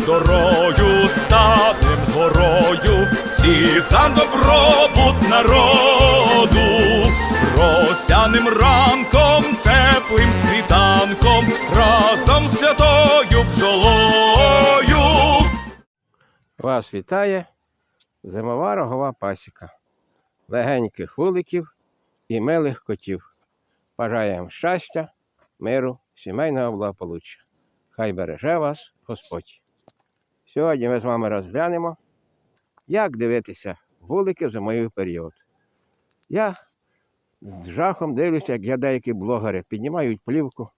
зорою, станем горою, всі за добробут народу, росяним ранком, теплим світанком, разом з святою бджолою. Вас вітає зимова рогова пасіка. Легеньких вуликів і милих котів. Бажаємо щастя, миру, сімейного благополуччя. Хай береже вас Господь. Сьогодні ми з вами розглянемо, як дивитися вулики в зимовий період. Я з жахом дивлюся, як я деякі блогери піднімають плівку,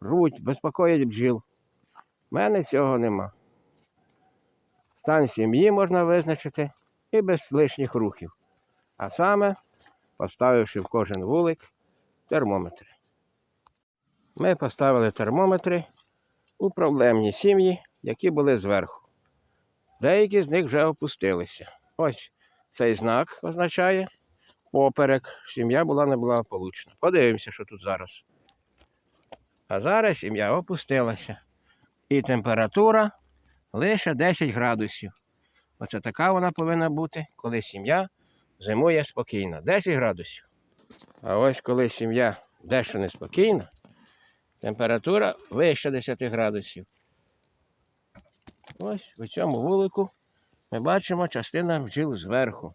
рвуть, безпокоять бджіл. У мене цього нема. Стан сім'ї можна визначити і без лишніх рухів. А саме поставивши в кожен вулик термометри. Ми поставили термометри у проблемні сім'ї, які були зверху. Деякі з них вже опустилися. Ось цей знак означає поперек. Сім'я була неблагополучна. Подивимося, що тут зараз. А зараз сім'я опустилася. І температура лише 10 градусів. Оце така вона повинна бути, коли сім'я зимує спокійно. 10 градусів. А ось коли сім'я дещо неспокійна, температура вище 10 градусів. Ось у цьому вулику ми бачимо частина бджіл зверху.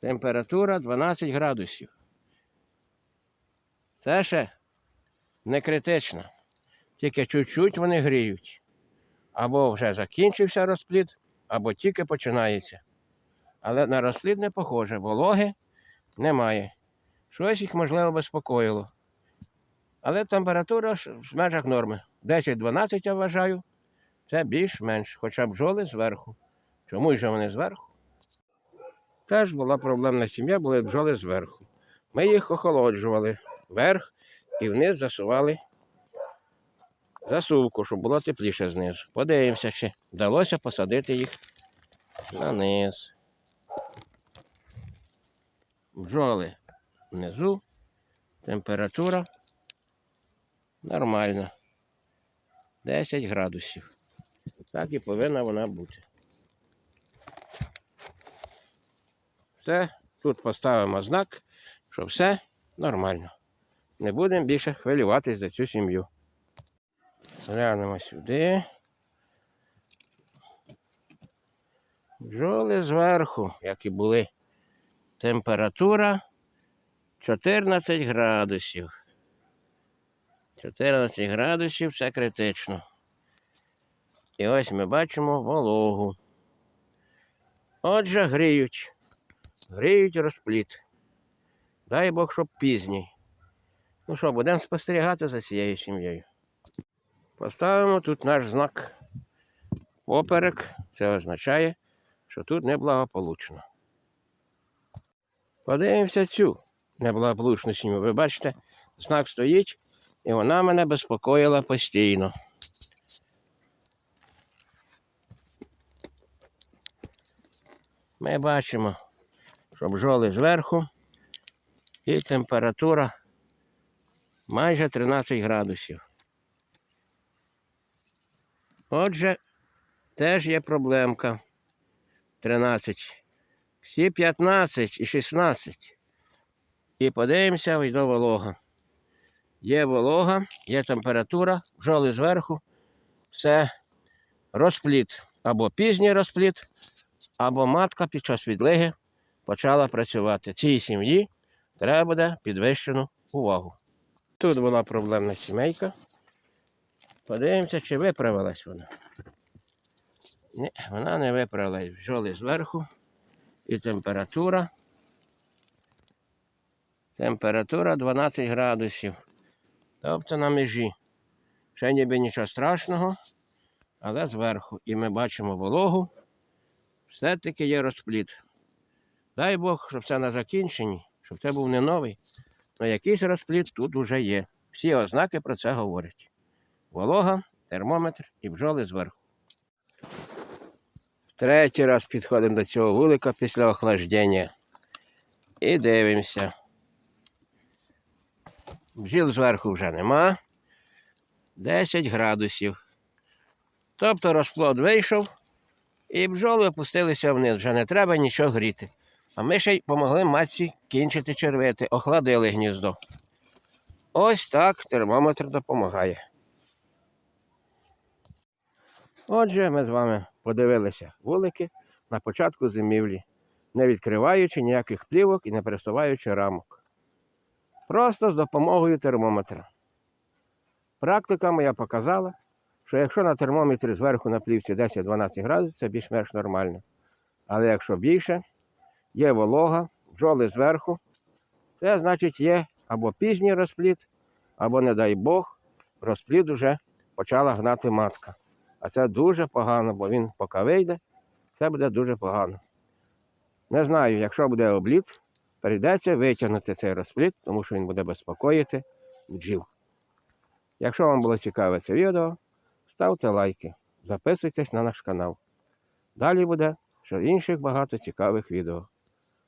Температура 12 градусів. Це ще не критично. Тільки чуть-чуть вони гріють. Або вже закінчився розплід, або тільки починається. Але на розплід не похоже, вологи немає. Щось їх, можливо, безпокоїло. Але температура в межах норми. 10-12 я вважаю, це більш-менш, хоча бджоли зверху. Чому ж вони зверху? Теж була проблемна сім'я, були бджоли зверху. Ми їх охолоджували вверх і вниз засували засувку, щоб було тепліше знизу. Подивимося, чи вдалося посадити їх на низ. Бджоли внизу, температура нормальна. 10 градусів. Так і повинна вона бути. Все, тут поставимо знак, що все нормально. Не будемо більше хвилюватись за цю сім'ю. Глянемо сюди. Бджоли зверху, як і були. Температура 14 градусів. 14 градусів це критично. І ось ми бачимо вологу. Отже, гріють. Гріють розпліт. Дай Бог, щоб пізній. Ну що, будемо спостерігати за цією сім'єю. Поставимо тут наш знак поперек. Це означає, що тут неблагополучно. Подивимося цю неблагополучну сім'ю. Ви бачите, знак стоїть, і вона мене безпокоїла постійно. Ми бачимо, що бджоли зверху і температура майже 13 градусів. Отже, теж є проблемка. 13. Всі 15 і 16. І подивимося, йде волога. Є волога, є температура, бджоли зверху. Все розпліт. Або пізній розпліт, або матка під час відлиги почала працювати. Цій сім'ї треба буде підвищену увагу. Тут була проблемна сімейка. Подивимося, чи виправилась вона. Ні, вона не виправилась. Бджоли зверху. І температура. Температура 12 градусів. Тобто на межі. Ще ніби нічого страшного, але зверху. І ми бачимо вологу. Все-таки є розпліт. Дай Бог, щоб це на закінченні, щоб це був не новий. але якийсь розпліт тут вже є. Всі ознаки про це говорять. Волога, термометр і бджоли зверху. Третій раз підходимо до цього вулика після охлаждення. І дивимося. Бджіл зверху вже нема. 10 градусів. Тобто розплод вийшов, і бджоли опустилися вниз, вже не треба нічого гріти. А ми ще й помогли матці кінчити червити, охладили гніздо. Ось так термометр допомагає. Отже, ми з вами подивилися вулики на початку зимівлі, не відкриваючи ніяких плівок і не пересуваючи рамок. Просто з допомогою термометра. Практика моя показала, що якщо на термометрі зверху на плівці 10-12 градусів, це більш-менш нормально. Але якщо більше, є волога, бджоли зверху, це значить є або пізній розплід, або, не дай Бог, розплід уже почала гнати матка. А це дуже погано, бо він поки вийде, це буде дуже погано. Не знаю, якщо буде обліт, прийдеться витягнути цей розплід, тому що він буде безпокоїти бджіл. Якщо вам було цікаве це відео, ставте лайки, записуйтесь на наш канал. Далі буде ще інших багато цікавих відео.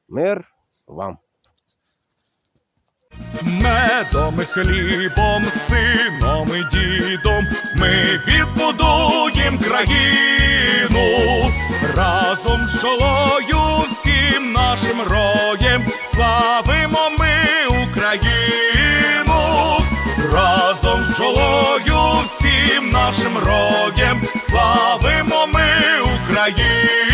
Мир вам! Медом хлібом, сином і дідом ми відбудуєм країну разом з жолою всім нашим роєм славимо ми нашим рогем, славимо ми Україну.